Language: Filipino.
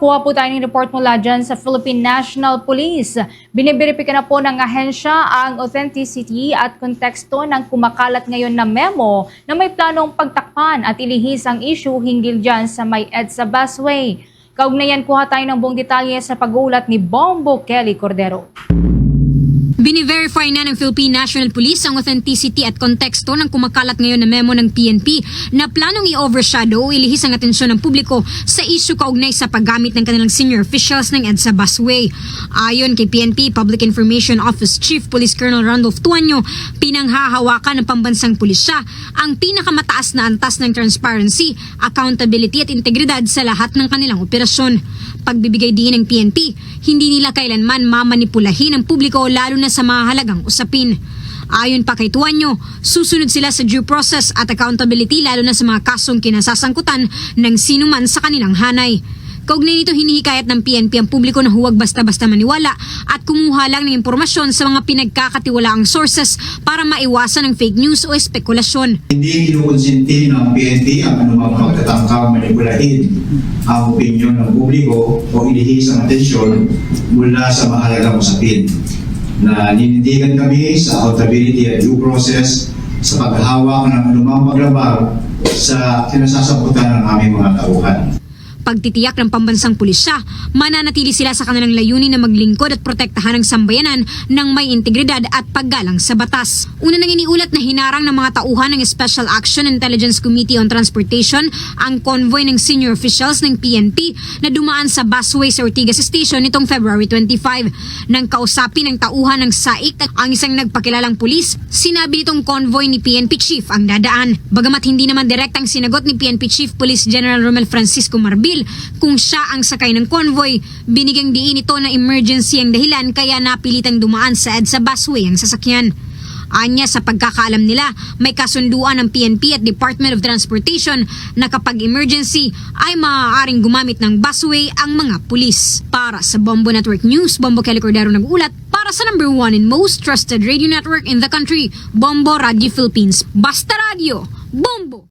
kuha po tayo ng report mula dyan sa Philippine National Police. Biniberipika na po ng ahensya ang authenticity at konteksto ng kumakalat ngayon na memo na may planong pagtakpan at ilihis ang issue hinggil dyan sa may EDSA busway. Kaugnayan kuha tayo ng buong detalye sa pag-uulat ni Bombo Kelly Cordero. Bini-verify na ng Philippine National Police ang authenticity at konteksto ng kumakalat ngayon na memo ng PNP na planong i-overshadow o ilihis ang atensyon ng publiko sa issue kaugnay sa paggamit ng kanilang senior officials ng EDSA busway. Ayon kay PNP Public Information Office Chief Police Colonel Randolph Tuanyo, pinanghahawakan ng pambansang pulisya ang pinakamataas na antas ng transparency, accountability at integridad sa lahat ng kanilang operasyon. Pagbibigay din ng PNP, hindi nila kailanman mamanipulahin ang publiko lalo na sa mga halagang usapin. Ayon pa kay Tuanyo, susunod sila sa due process at accountability lalo na sa mga kasong kinasasangkutan ng sinuman sa kanilang hanay. Kaugnay nito hinihikayat ng PNP ang publiko na huwag basta-basta maniwala at kumuha lang ng impormasyon sa mga pinagkakatiwalaang sources para maiwasan ang fake news o espekulasyon. Hindi kinukonsinti ng PNP ang anumang pagtatangkang manipulahin ang opinyon ng publiko o ilihis ang atensyon mula sa mahalagang usapin na ninindigan kami sa accountability at due process sa paghawak ng anumang paglabag sa kinasasabutan ng aming mga tauhan. Pagtitiyak ng pambansang pulisya, mananatili sila sa kanilang layunin na maglingkod at protektahan ang sambayanan ng may integridad at paggalang sa batas. Una nang iniulat na hinarang ng mga tauhan ng Special Action Intelligence Committee on Transportation ang convoy ng senior officials ng PNP na dumaan sa busway sa Ortigas Station nitong February 25. Nang kausapin ng tauhan ng SAIC ang isang nagpakilalang pulis, sinabi nitong convoy ni PNP Chief ang dadaan. Bagamat hindi naman direktang sinagot ni PNP Chief Police General Romel Francisco Marbil kung siya ang sakay ng convoy, binigyang diin ito na emergency ang dahilan kaya napilitang dumaan sa EDSA busway ang sasakyan. Anya sa pagkakaalam nila, may kasunduan ng PNP at Department of Transportation na kapag emergency ay maaaring gumamit ng busway ang mga pulis. Para sa Bombo Network News, Bombo Kelly Cordero nag-ulat para sa number one and most trusted radio network in the country, Bombo Radio Philippines. Basta Radio, Bombo!